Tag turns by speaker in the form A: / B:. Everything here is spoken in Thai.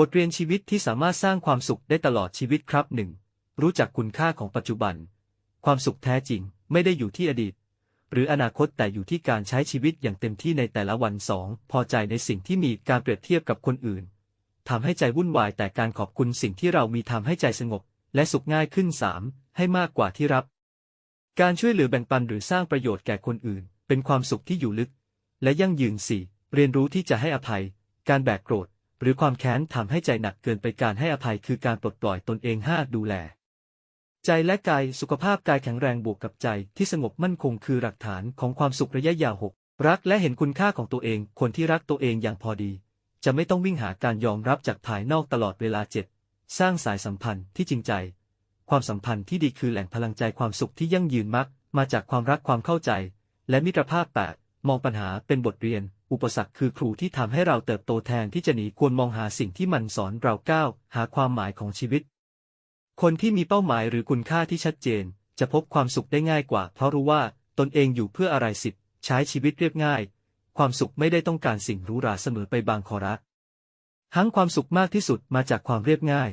A: บทเรียนชีวิตที่สามารถสร้างความสุขได้ตลอดชีวิตครับหนึ่งรู้จักคุณค่าของปัจจุบัน ความสุขแท้จริงไม่ได้อยู่ที่อดีต หรืออนาคตแต่อยู่ที่การใช้ชีวิตอย่างเต็มที่ในแต่ละวันสองพอใจในสิ่งที่มีการเปรียบเทียบกับคนอื่นทำให้ใจวุ่นวายแต่การขอบคุณสิ่งที่เรามีทำให้ใจสงบ และสุขง่ายขึ้นสามให้มากกว่าที่รับ การช่วยเหลือแบ่งปันหรือสร้างประโยชน์แก่คนอื่น เป็นความสุขที่อยู่ลึก และยั่งยืนสี่เรียนรู้ที่จะให้อภัย การแบกโกรธ หรือความแค้นทำให้ใจหนักเกินไปการให้อภัยคือการปลดปล่อยตนเองห้าดูแล ใจและกายสุขภาพกายแข็งแรงบวกกับใจที่สงบมั่นคงคือหลักฐานของความสุขระยะยาวหกรักและเห็นคุณค่าของตัวเอง คนที่รักตัวเองอย่างพอดี จะไม่ต้องวิ่งหาการยอมรับจากภายนอกตลอดเวลาเจ็ดสร้างสายสัมพันธ์ที่จริงใจ ความสัมพันธ์ที่ดีคือแหล่งพลังใจความสุขที่ยั่งยืนมัก มาจากความรักความเข้าใจ และมิตรภาพแปดมองปัญหาเป็นบทเรียน อุปสรรคคือครูที่ทำให้เราเติบโตแทนที่จะหนีควรมองหาสิ่งที่มันสอนเราก้าวหาความหมายของชีวิต คนที่มีเป้าหมายหรือคุณค่าที่ชัดเจน จะพบความสุขได้ง่ายกว่า เพราะรู้ว่าตนเองอยู่เพื่ออะไรสิทธิใช้ชีวิตเรียบง่าย ความสุขไม่ได้ต้องการสิ่งหรูหราเสมอไปบางขอรักทั้งความสุขมากที่สุดมาจากความเรียบง่าย